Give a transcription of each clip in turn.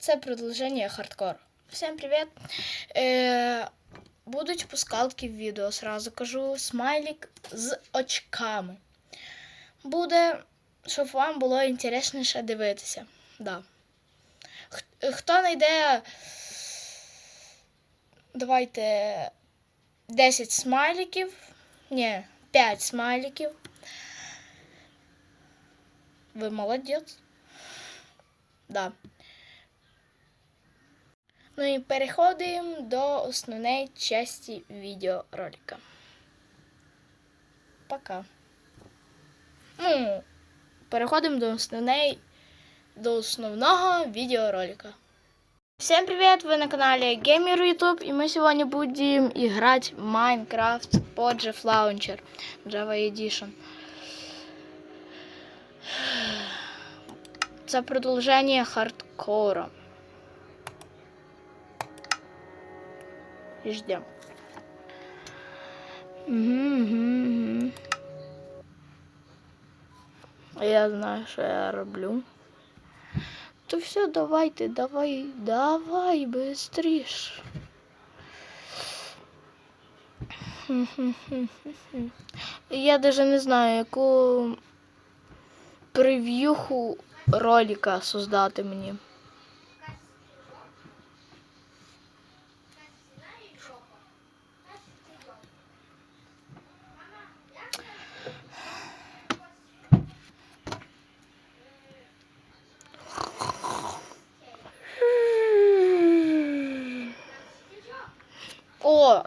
Це продовження хардкор. Всім привіт! Е, будуть пускалки в відео, сразу кажу. Смайлик з очками. Буде, щоб вам було інтересніше дивитися. Да. Хто знайде, давайте 10 смайликів. Ні, 5 смайликів. Ви молодець. Да. Ну і переходимо до основної частини відеоролика. Пока. Ну, переходимо до основної, до основного відеоролика. Всем привет! Вы на канале Gamer YouTube и мы сегодня будем играть в Minecraft Jeff Launcher Java Edition. Це продовження хардкора. І ждем. Угу. Я знаю, що я роблю. То все, давайте, давай, давай, быстріш. Я даже не знаю, яку прев'юху ролика создати мені.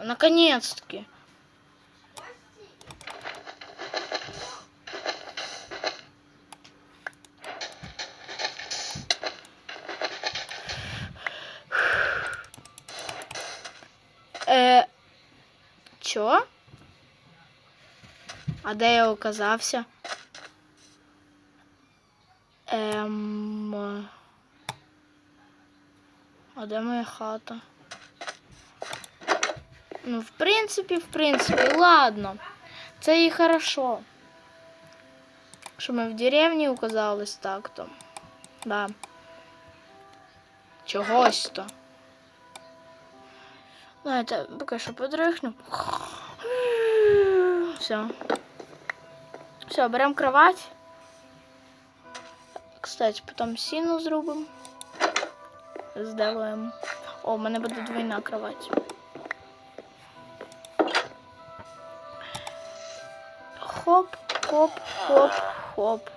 Наконец-таки. Е, чо? А де я оказався? Ем... А де моя хата? Ну, в принципі, в принципі, ладно. Це і хорошо. Що ми в деревні оказались так-то. Да. Чогось то. Знаєте, поки що подрихну. Все. Все, беремо кровать. Кстати, потім сіну зробимо. Сделаємо. О, в мене буде двойна кровать. Хоп, хоп, хоп, хоп.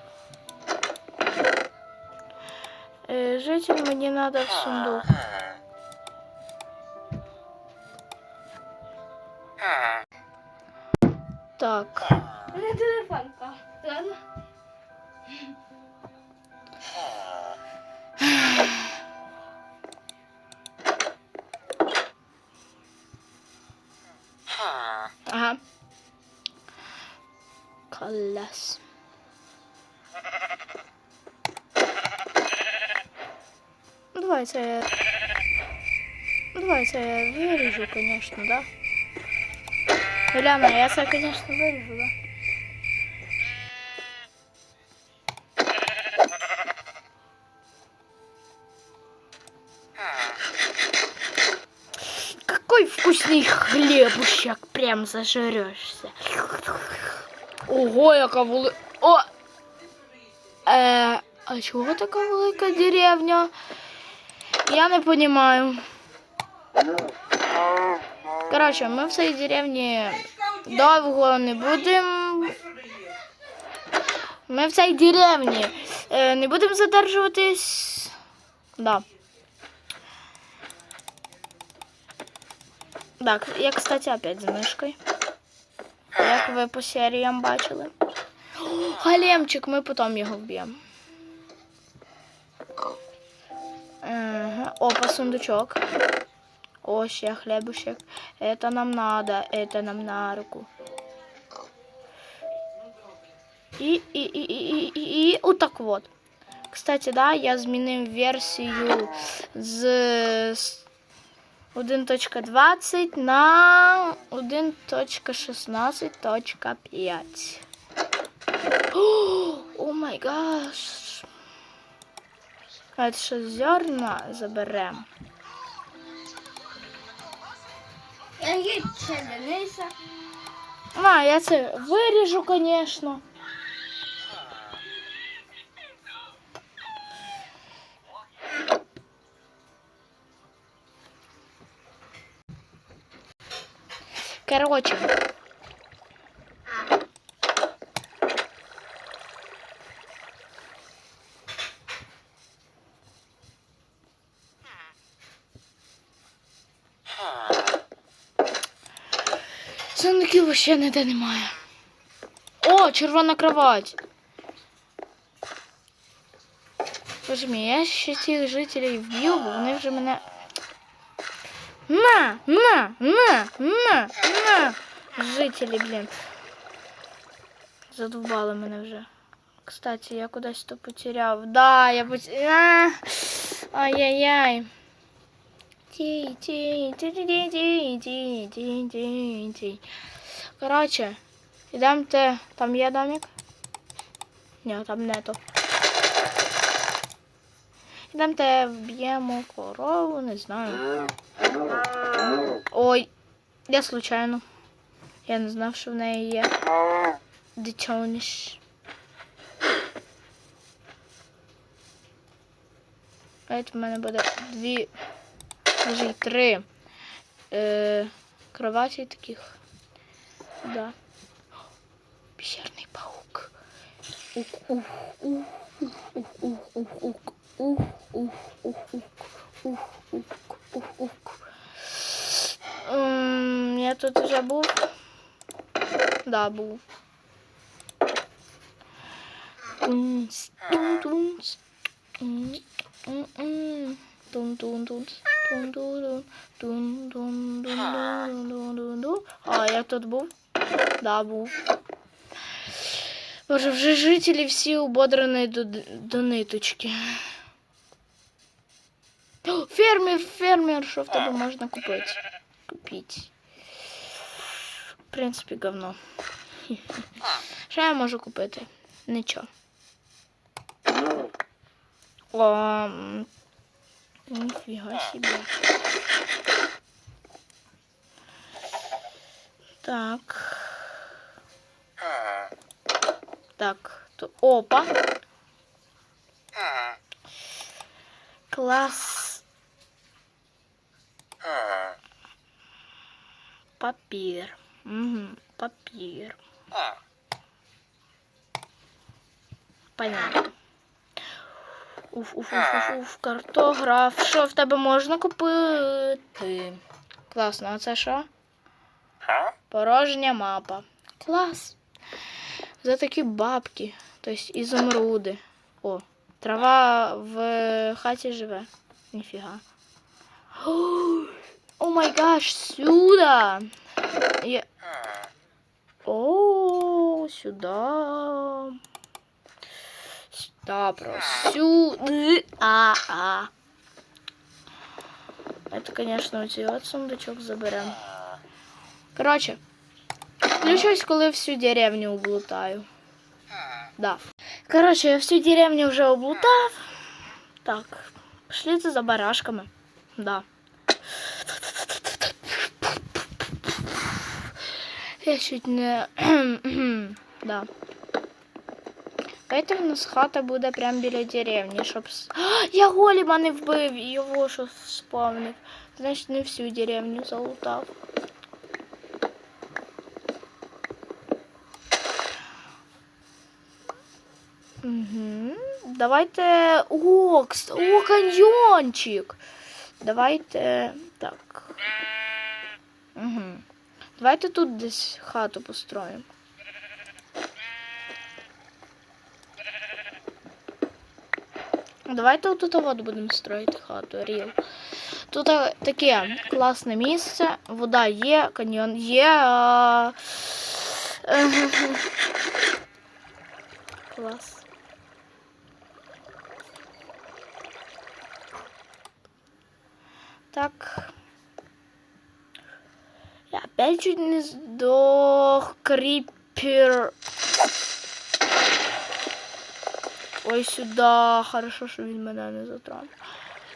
Э, житель мне надо в сундук. Так. Ладно. Ага. Клас. Ну, Давай це я... Ну, Давай це я виріжу, конечно, да? Гляна, я це, конечно, виріжу, да? Какой вкусный хлебушек, прям зажрешься. Ого, яка вели... О! Е, а чого така велика деревня? Я не понимаю. Коротше, ми в цій деревні довго не будемо. Ми в цій деревні е, не будемо задержуватись. Да. Так, я, кстати, опять за мишкою. Як ви по серіям бачили. О, Големчик, ми потім його вб'ємо. Ага. Опа, сундучок. О, ще хлебушек. Это нам надо, это нам на руку. І, і, і, і, і, і, отак вот. Кстати, да, я змінив версію з 1.20 на 1.16.5. О май гаш. Давайте ще зерна заберемо. Я є челяниця. А, я це виріжу, звісно. Короче. Сундуків вообще ніде немає. О, червона кровать. Мій, я ще цих жителів вб'ю, вони вже мене. На, на, на, на, на. Жители, блин. Задовбали меня вже. Кстати, я куда-то потерял. Да, я потерял. Ай-яй-яй. Ти-ти-ти-ти-ти-ти-ти-тинь-ти-ти. Короче, йдемте. Там є домик? Нет, там нету. Ідемте вб'ємо корову, не знаю. Ой, я случайно. Я не знав, що в неї є. Дичоніш. Навіть в мене буде дві, може й три е, кроваті таких. Да. Пещерний паук. Ух, ух, ух, ух, ух, ух, ух, ух, ух, ух, ух, ух, ух, ух, ух. Я тут уже був. Да, був. Тунц, тунц, тун-тун-тун. А, я тут був? Да, був. Боже, вже жителі всі ободрані до, до ниточки. О, Фермер, фермер, що в тебе можна купити? Купити. В принципі, говно. Що я можу купити? Нічого. О, м, ніфіга собі. Так. Так, то опа. Класс. Папір. Угу, папір. Понятно. Уф, уф, уф, уф, уф, картограф. Що в тебе можна купити? Класно, а це що? Порожня мапа. Клас. За такі бабки. Тобто ізумруди. О, трава в хаті живе. Ніфіга. О май гаш, сюда. Я... О, сюда. Сюда просто. Сюда. А, а. Это, конечно, у тебя сундучок заберем. Короче, включусь, коли всю деревню облутаю. Да. Короче, я всю деревню вже облутав. Так, пішли за барашками. Да. Я чуть не. да. Дайте в нас хата буде прямо біля деревні, щоб. с- А, я голіба не вбив, його що спавнив. Значить, не всю деревню залутав. Угу. Давайте. О, кс- о, каньйончик. Давайте. Так. Угу. Давайте тут десь хату построїмо. Давайте тут воду будемо строїти хату, ріл. Тут е, таке класне місце, вода є, каньйон є. А... Клас. Так. Я чуть не сдох. Крипер. Ось сюди. Хорошо, що він мене не затронув.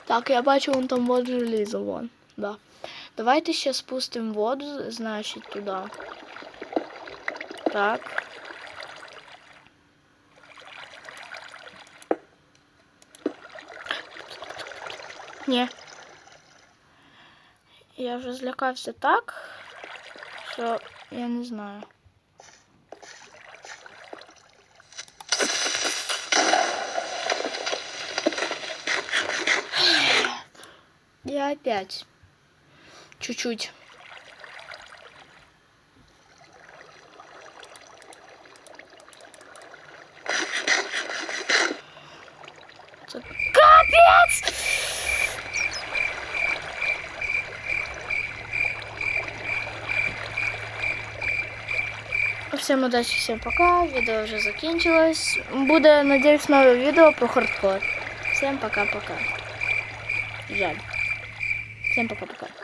Так, я бачу, вон там вот желізо, вон. Да. Давайте ще спустимо воду, значить, туди. Так. Ні. Я вже злякався так, що я не знаю. Я опять. Чуть-чуть. Це Капець! Всем удачи, всем пока. Відео вже закінчилось. Буде, надіюсь, нове відео про хардкор. Всем пока-пока. Жаль. Всем пока-пока.